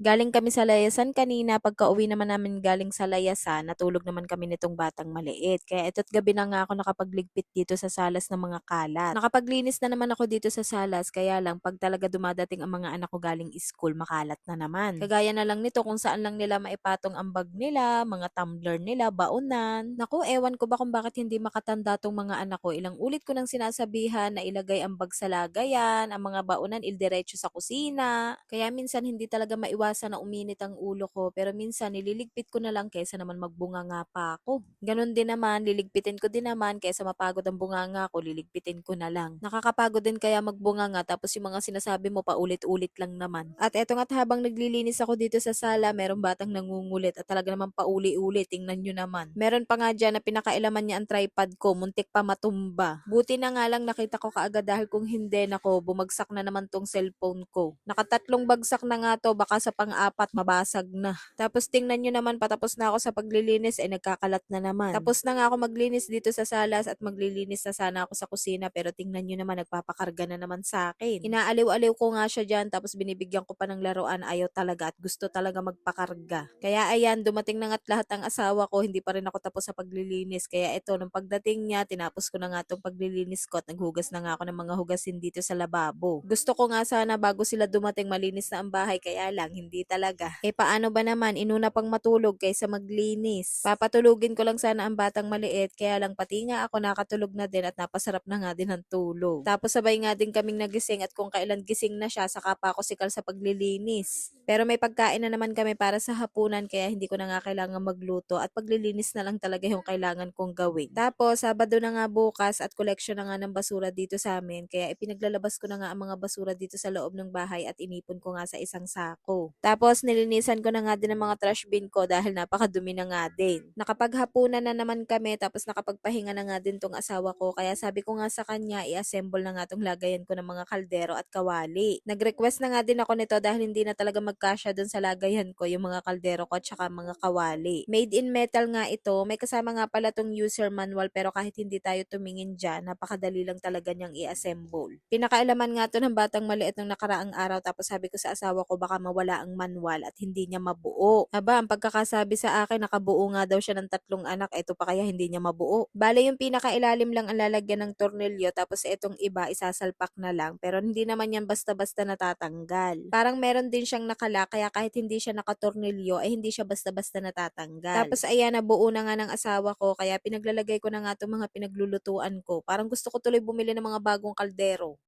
Galing kami sa layasan kanina, pagka-uwi naman namin galing sa layasan, natulog naman kami nitong batang maliit. Kaya ito't gabi na nga ako nakapagligpit dito sa salas ng mga kalat. Nakapaglinis na naman ako dito sa salas, kaya lang pag talaga dumadating ang mga anak ko galing school, makalat na naman. Kagaya na lang nito kung saan lang nila maipatong ang bag nila, mga tumbler nila, baonan. Naku, ewan ko ba kung bakit hindi makatanda tong mga anak ko. Ilang ulit ko nang sinasabihan na ilagay ang bag sa lagayan, ang mga baonan ildiretso sa kusina. Kaya minsan hindi talaga maiwasan na uminit ang ulo ko, pero minsan nililigpit ko na lang kaysa naman magbunga nga pa ako. Ganon din naman, liligpitin ko din naman kaysa mapagod ang bunganga ko, liligpitin ko na lang. Nakakapagod din kaya magbunganga tapos yung mga sinasabi mo paulit-ulit lang naman. At eto nga't habang naglilinis ako dito sa sala, merong batang nangungulit at talaga naman pauli-uli, tingnan nyo naman. Meron pa nga dyan na pinakailaman niya ang tripod ko, muntik pa matumba. Buti na nga lang nakita ko kaagad dahil kung hindi nako, bumagsak na naman tong cellphone ko. Nakatatlong bagsak na nga to, baka sa pang-apat mabasag na. Tapos tingnan nyo naman, patapos na ako sa paglilinis, ay nagkakalat na naman. Tapos na nga ako maglinis dito sa salas at maglilinis na sana ako sa kusina, pero tingnan nyo naman, nagpapakarga na naman sa akin. Inaaliw-aliw ko nga siya dyan, tapos binibigyan ko pa ng laruan, ayaw talaga at gusto talaga magpakarga. Kaya ayan, dumating na nga't lahat ang asawa ko, hindi pa rin ako tapos sa paglilinis. Kaya ito, nung pagdating niya, tinapos ko na nga itong paglilinis ko at naghugas na nga ako ng mga hugasin dito sa lababo. Gusto ko nga sana bago sila dumating malinis na ang bahay, kaya lang, hindi talaga. Eh paano ba naman, inuna pang matulog kaysa maglinis. Papatulugin ko lang sana ang batang maliit, kaya lang pati nga ako nakatulog na din at napasarap na nga din ang tulog. Tapos sabay nga din kaming nagising at kung kailan gising na siya, saka pa ako sikal sa paglilinis. Pero may pagkain na naman kami para sa hapunan, kaya hindi ko na nga kailangan magluto at paglilinis na lang talaga yung kailangan kong gawin. Tapos, Sabado na nga bukas at collection na nga ng basura dito sa amin, kaya ipinaglalabas ko na nga ang mga basura dito sa loob ng bahay at inipon ko nga sa isang sako. Tapos, nilinisan ko na nga din ang mga trash bin ko dahil napakadumi na nga din. Nakapaghapunan na naman kami tapos nakapagpahinga na nga din tong asawa ko, kaya sabi ko nga sa kanya, i-assemble na nga tong lagayan ko ng mga kaldero at kawali. Nag-request na nga din ako nito dahil hindi na talaga magkasya dun sa lagayan ko yung mga kaldero ko at saka mga kawali. Made in metal nga ito, may kasama nga pala tong user manual pero kahit hindi tayo tumingin dyan, napakadali lang talaga niyang i-assemble. Pinakailaman nga to ng batang maliit nung nakaraang araw tapos sabi ko sa asawa ko baka mawala ang manual at hindi niya mabuo. Aba, ang pagkakasabi sa akin nakabuo nga daw siya ng tatlong anak, ito pa kaya hindi niya mabuo. Bale yung pinakailalim lang ang lalagyan ng tornilyo tapos itong iba isasalpak na lang pero hindi naman yan basta-basta natatanggal. Parang meron din siyang nakala kaya kahit hindi siya nakatornilyo ay hindi siya basta-basta natatanggal. Tapos ayan, nabuo na nga ng asawa ko kaya pinaglalagay ko na nga itong mga pinaglulutuan ko. Parang gusto ko tuloy bumili ng mga bagong kaldero.